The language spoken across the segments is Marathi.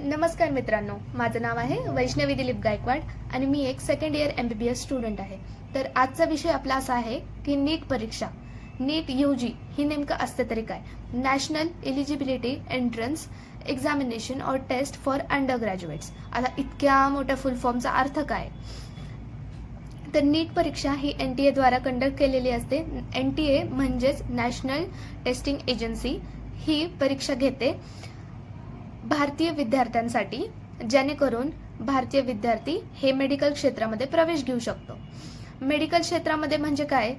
नमस्कार मित्रांनो माझं नाव आहे वैष्णवी दिलीप गायकवाड आणि मी एक second year M B B S student आहे. तर आजचा विषय आपला असा आहे की नीट परीक्षा नीट यू जी ही नेमकं असते तरी काय? National eligibility entrance examination or test for undergraduates आता इतक्या मोठ्या फुल फॉर्मचा अर्थ काय? तर नीट परीक्षा ही एन टी एद्वारा कंडक्ट केलेली असते. एन टी ए म्हणजेच नॅशनल टेस्टिंग एजन्सी ही परीक्षा घेते. भारतीय विद्यार्थ्यांसाठी जेणेकरून भारतीय विद्यार्थी हे मेडिकल क्षेत्रामध्ये प्रवेश घेऊ शकतो. मेडिकल क्षेत्रामध्ये म्हणजे काय?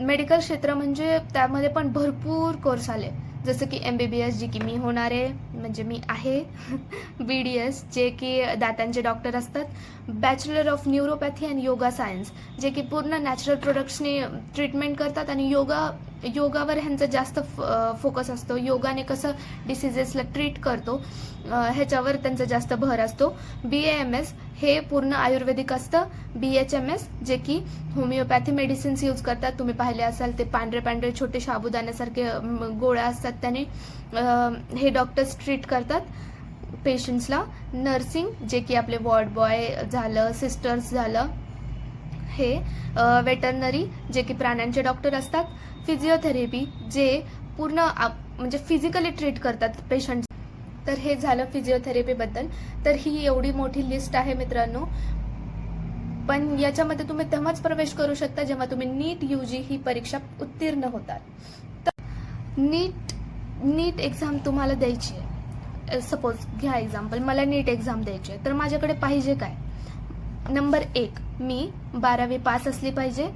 मेडिकल क्षेत्र म्हणजे त्यामध्ये पण भरपूर कोर्स आले. जसं की M B B S G की मी होणार आहे म्हणजे मी आहे. बी डी एस जे की दातांचे डॉक्टर असतात. Bachelor of neuropathy and yoga science जे की पूर्ण नॅचरल प्रोडक्ट्सने ट्रीटमेंट करतात आणि योगा योगावर ह्यांचा जास्त फोकस असतो. योगाने कसं डिसिजेसला ट्रीट करतो ह्याच्यावर त्यांचा जास्त भर असतो. बी ए एम एस हे पूर्ण आयुर्वेदिक असतं. बी एच एम एस जे की होमिओपॅथी मेडिसिन्स यूज करतात. तुम्ही पाहिले असाल ते पांढरे पांढरे छोटे साबुदाण्यासारखे गोळ्या असतात त्याने. हे डॉक्टर्स ट्रीट करतात पेशंट्सला नर्सिंग जे की आपले वॉर्ड बॉय झालं सिस्टर्स झालं. हे वेटरनरी जे की प्राण्यांचे डॉक्टर असतात. फिजिओथेरपी जे पूर्ण आप- म्हणजे फिजिकली ट्रीट करतात पेशंट तर हे झालं फिजिओथेरपीबद्दल तर ही एवढी मोठी लिस्ट आहे मित्रांनो. पण याच्यामध्ये तुम्ही तेव्हाच प्रवेश करू शकता जेव्हा तुम्ही नीट यू जी ही परीक्षा उत्तीर्ण होतात. तर नीट नीट एक्झाम तुम्हाला द्यायची आहे. सपोज घ्या एक्झाम्पल मला नीट एक्झाम द्यायची आहे. तर माझ्याकडे पाहिजे काय? नंबर एक मी बारावी पास असली पाहिजे.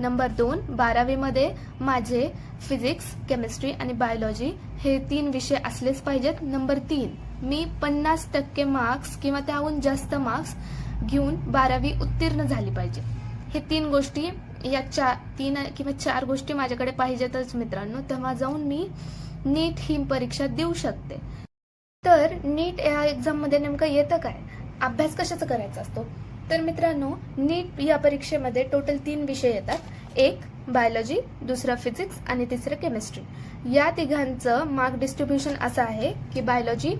नंबर दोन बारावीमध्ये माझे फिजिक्स केमिस्ट्री आणि बायोलॉजी हे तीन विषय असलेच पाहिजेत. नंबर तीन मी पन्नास टक्के मार्क्स किंवा त्याहून जास्त मार्क्स घेऊन बारावी उत्तीर्ण झाली पाहिजे. हे तीन गोष्टी या चार तीन किंवा चार गोष्टी माझ्याकडे पाहिजेतच मित्रांनो. तेव्हा जाऊन मी नीट ही परीक्षा देऊ शकते. तर नीट या एक्झाममध्ये नेमकं येतं काय? अभ्यास कशाचा करायचा असतो? तर मित्रांनो नीट या परीक्षेमध्ये टोटल तीन विषय येतात. एक बायोलॉजी दुसरा फिजिक्स आणि तिसरं केमिस्ट्री या तिघांचं मार्क डिस्ट्रीब्युशन असं आहे की बायोलॉजी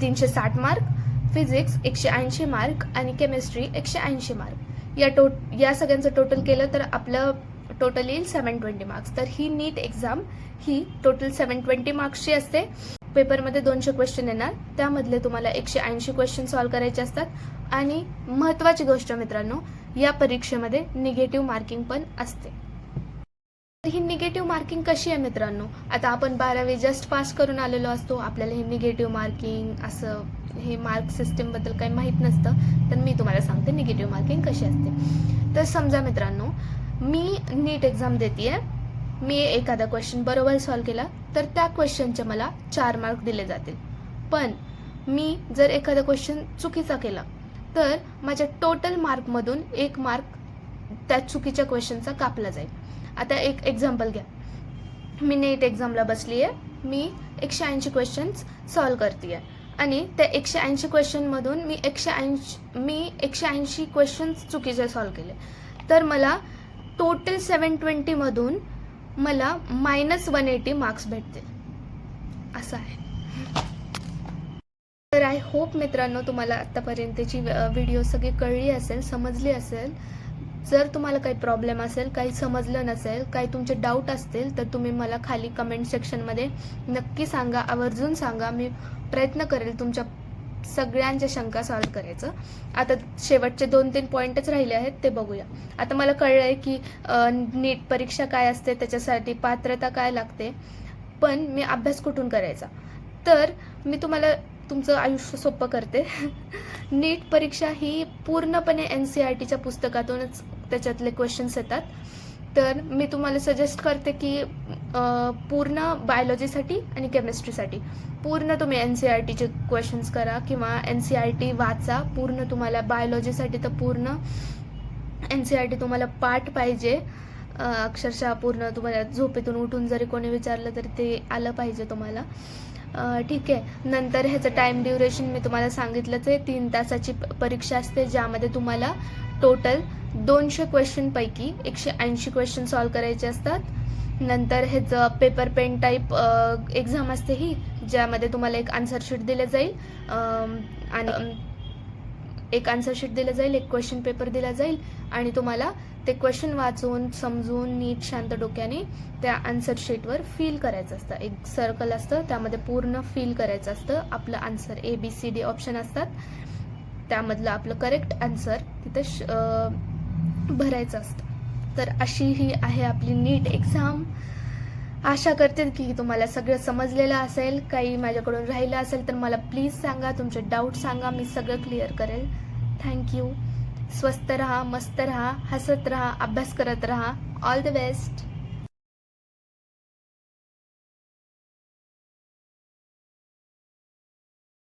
तीनशे साठ मार्क फिजिक्स एकशे ऐंशी मार्क आणि केमिस्ट्री एकशे ऐंशी मार्क या टो या सगळ्यांचं टोटल केलं तर आपलं टोटल येईल सेवन ट्वेंटी मार्क्स तर ही नीट एक्झाम ही टोटल सेवन ट्वेंटी मार्क्सची असते. पेपरमध्ये दोनशे क्वेश्चन येणार. त्यामधले तुम्हाला एकशे ऐंशी क्वेश्चन सॉल्व्ह करायचे असतात. आणि महत्त्वाची गोष्ट मित्रांनो या परीक्षेमध्ये निगेटिव्ह मार्किंग पण असते. तर ही निगेटिव्ह मार्किंग कशी आहे मित्रांनो? आता आपण बारावी जस्ट पास करून आलेलो असतो आपल्याला हे निगेटिव्ह मार्किंग असं हे मार्क सिस्टीमबद्दल काही माहीत नसतं तर मी तुम्हाला सांगते निगेटिव्ह मार्किंग कशी असते. तर समजा मित्रांनो मी नीट एक्झाम देते मी एखादा क्वेश्चन बरोबर सॉल्व्ह केला तर त्या क्वेश्चनचे मला चार मार्क दिले जातील. पण मी जर एखादा क्वेश्चन चुकीचा केला तर माझ्या टोटल मार्कमधून एक मार्क त्या चुकीच्या क्वेश्चनचा कापला जाईल. आता एक एक्झाम्पल घ्या. मी नेट एक्झामला बसली आहे मी एकशे ऐंशी क्वेश्चन्स सॉल्व करते आहे आणि त्या एकशे ऐंशी क्वेश्चनमधून मी एकशे ऐंशी मी एकशे ऐंशी क्वेश्चन्स चुकीचे सॉल्व केले. तर मला टोटल सेवन ट्वेंटीमधून मला मायनस वन एटी मार्क्स भेटतील. असं आहे. तर आय होप मित्रांनो तुम्हाला आत्तापर्यंतची व्हिडिओ सगळी कळली असेल समजली असेल. जर तुम्हाला काही प्रॉब्लेम असेल काही समजलं नसेल काही तुमचे डाऊट असतील तर तुम्ही मला खाली कमेंट सेक्शनमध्ये नक्की सांगा. आवर्जून सांगा. मी प्रयत्न करेल तुमच्या सगळ्यांच्या शंका सॉल्व्ह करायचं. आता शेवटचे दोन तीन पॉईंटच राहिले आहेत ते बघूया. आता मला कळलं आहे की नीट परीक्षा काय असते त्याच्यासाठी पात्रता काय लागते. पण मी अभ्यास कुठून करायचा? तर मी तुम्हाला तुमचं आयुष्य सोपं करते. नीट परीक्षा ही पूर्णपणे एन सी आर टीच्या पुस्तकातूनच त्याच्यातले क्वेश्चन्स येतात. तर मी तुम्हाला सजेस्ट करते की पूर्ण बायोलॉजीसाठी आणि केमिस्ट्रीसाठी पूर्ण तुम्ही एन सी आर टीचे क्वेश्चन्स करा किंवा एन सी आर टी वाचा. पूर्ण तुम्हाला बायोलॉजीसाठी तर पूर्ण एन सी आर टी तुम्हाला पाठ पाहिजे. अक्षरशः पूर्ण तुम्हाला झोपेतून उठून जरी कोणी विचारलं तरी ते आलं पाहिजे तुम्हाला. ठीक आहे. नंतर ह्याचं टाईम ड्युरेशन मी तुम्हाला सांगितलंच आहे. तीन तासाची प- परीक्षा असते ज्यामध्ये तुम्हाला टोटल दोनशे क्वेश्चनपैकी एकशे ऐंशी क्वेश्चन सॉल्व करायचे असतात. नंतर ह्याचं पेपर पेन टाईप एक्झाम असते ही ज्यामध्ये तुम्हाला एक आन्सर शीट दिलं जाईल. आणि एक आन्सर शीट दिलं जाईल एक क्वेश्चन पेपर दिला जाईल आणि तुम्हाला ते क्वेश्चन वाचून समजून नीट शांत डोक्याने त्या आन्सर शीटवर फिल करायचं असतं. एक सर्कल असतं त्यामध्ये पूर्ण फिल करायचं असतं. आपलं answer A B C D option असतात. त्यामधलं आपलं करेक्ट आन्सर तिथं श- भरायचं असतं. तर अशी ही आहे आपली नीट एक्झाम आशा करते की तुम्हाला सगळं समजलेलं असेल काही माझ्याकडून राहिलं असेल तर मला प्लीज सांगा तुमचे डाऊट सांगा मी सगळं क्लिअर करेल. थँक्यू स्वस्त रहा मस्त रहा हसत रहा अभ्यास करत रहा. All the best